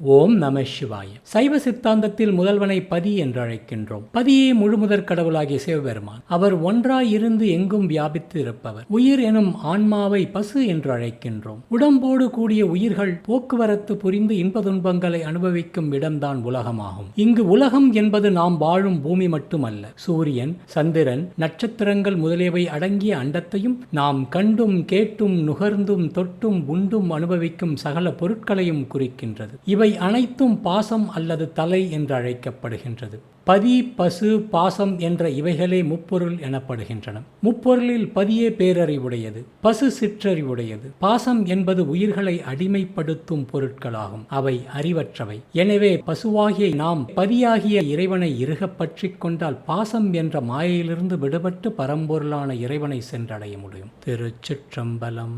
ஓம் நம சிவாய. சைவ சித்தாந்தத்தில் முதல்வனை பதி என்று அழைக்கின்றோம். பதியே முழுமுதற் கடவுளாகிய சிவபெருமான். அவர் ஒன்றாய் இருந்து எங்கும் வியாபித்து இருப்பவர் உயிர் எனும் ஆன்மாவை பசு என்று அழைக்கின்றோம். உடம்போடு கூடிய உயிர்கள் போக்குவரத்து புரிந்து இன்ப துன்பங்களை அனுபவிக்கும் இடம்தான் உலகமாகும். இங்கு உலகம் என்பது நாம் வாழும் பூமி மட்டுமல்ல. சூரியன் சந்திரன் நட்சத்திரங்கள் முதலியவை அடங்கிய அண்டத்தையும் நாம் கண்டும் கேட்டும் நுகர்ந்தும் தொட்டும் உண்டும் அனுபவிக்கும் சகல பொருட்களையும் குறிக்கின்றது. இவை அனைத்தும் பாசம் அல்லது தலை என்று அழைக்கப்படுகின்றது. பதி பசு பாசம் என்ற இவைகளே முப்பொருள் எனப்படுகின்றன. முப்பொருளில் பதியே பேரறிவுடையது பசு சிற்றறிவுடையது. பாசம் என்பது உயிர்களை அடிமைப்படுத்தும் பொருட்களாகும் அவை அறிவற்றவை. எனவே பசுவாகிய நாம் பதியாகிய இறைவனை இறுகப் பற்றி கொண்டால் பாசம் என்ற மாயையிலிருந்து விடுபட்டு பரம்பொருளான இறைவனை சென்றடைய முடியும். திருச்சிற்றம்பலம்.